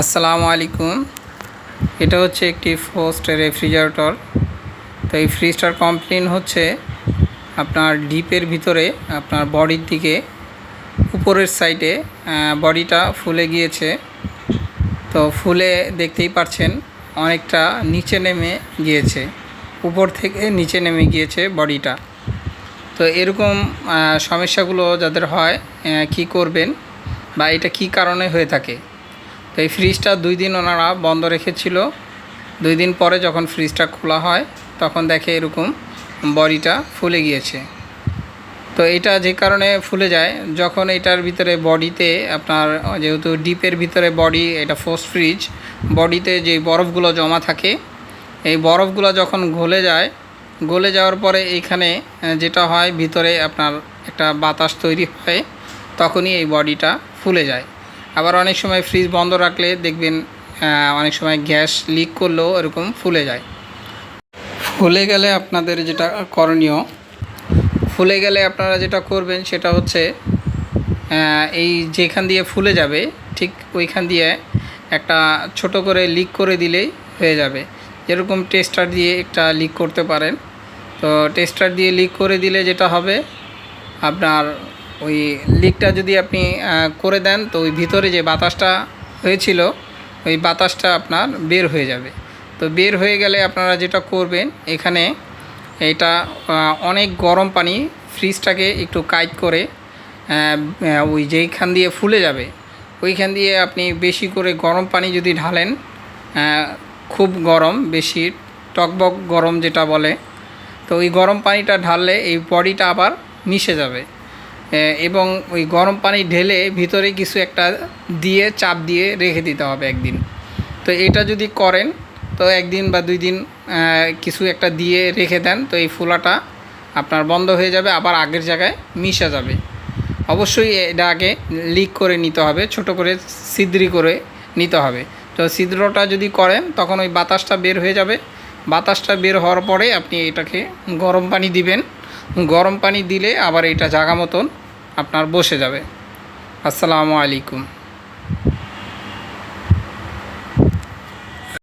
আসসালামু আলাইকুম। এটা হচ্ছে একটি ফোস্ট রেফ্রিজারেটর। তো এই ফ্রিজটার কমপ্লেন হচ্ছে আপনার ডিপের ভিতরে, আপনার বডির দিকে, উপরের সাইডে বডিটা ফুলে গিয়েছে। তো ফুলে দেখতেই পাচ্ছেন অনেকটা নিচে নেমে গিয়েছে। উপর থেকে নিচে নেমে গিয়েছে বডিটা। তো এরকম সমস্যাগুলো যাদের হয় কি করবেন বা এটা কি কারণে হয়ে থাকে? তো এই ফ্রিজটা দুই দিন ওনারা বন্ধ রেখেছিল। দুই দিন পরে যখন ফ্রিজটা খোলা হয়, তখন দেখে এরকম বডিটা ফুলে গিয়েছে। তো এটা যে কারণে ফুলে যায়, যখন এটার ভিতরে বডিতে আপনার যেহেতু ডিপের ভিতরে বডি, এটা ফোস্ট ফ্রিজ বডিতে যে বরফগুলো জমা থাকে, এই বরফগুলো যখন গলে যায়, গলে যাওয়ার পরে এইখানে যেটা হয়, ভিতরে আপনার একটা বাতাস তৈরি হয়, তখনই এই বডিটা ফুলে যায়। আবার অনেক সময় ফ্রিজ বন্ধ রাখলে দেখবেন অনেক সময় গ্যাস লিক করলেও এরকম ফুলে যায়। ফুলে গেলে আপনাদের যেটা করণীয়, ফুলে গেলে আপনারা যেটা করবেন সেটা হচ্ছে এই যেখান দিয়ে ফুলে যাবে, ঠিক ওইখান দিয়ে একটা ছোট করে লিক করে দিলেই হয়ে যাবে। যেরকম টেস্টার দিয়ে একটা লিক করতে পারেন। তো টেস্টার দিয়ে লিক করে দিলে যেটা হবে, আপনার ওই লিকটা যদি আপনি করে দেন, তো ওই ভিতরে যে বাতাসটা হয়েছিল, ওই বাতাসটা আপনার বের হয়ে যাবে। তো বের হয়ে গেলে আপনারা যেটা করবেন, এখানে এটা অনেক গরম পানি ফ্রিজটাকে একটু কাইট করে ওই যেইখান দিয়ে ফুলে যাবে, ওইখান দিয়ে আপনি বেশি করে গরম পানি যদি ঢালেন খুব গরম, বেশি টকবক গরম যেটা বলে, তো ওই গরম পানিটা ঢাললে এই বডিটা আবার মিশে যাবে। এবং ওই গরম পানি ঢেলে ভিতরে কিছু একটা দিয়ে, চাপ দিয়ে রেখে দিতে হবে একদিন। তো এটা যদি করেন, তো একদিন বা দুই দিন কিছু একটা দিয়ে রেখে দেন, তো এই ফোলাটা আপনার বন্ধ হয়ে যাবে, আবার আগের জায়গায় মিশা যাবে। অবশ্যই এটা আগে লিক করে নিতে হবে, ছোট করে ছিদ্রি করে নিতে হবে। তো ছিদ্রটা যদি করেন, তখন ওই বাতাসটা বের হয়ে যাবে। বাতাসটা বের হওয়ার পরে আপনি এটাকে গরম পানি দিবেন। গরম পানি দিলে আবার এটা জাগা মতন আপনার বসে যাবে। আসসালামু আলাইকুম।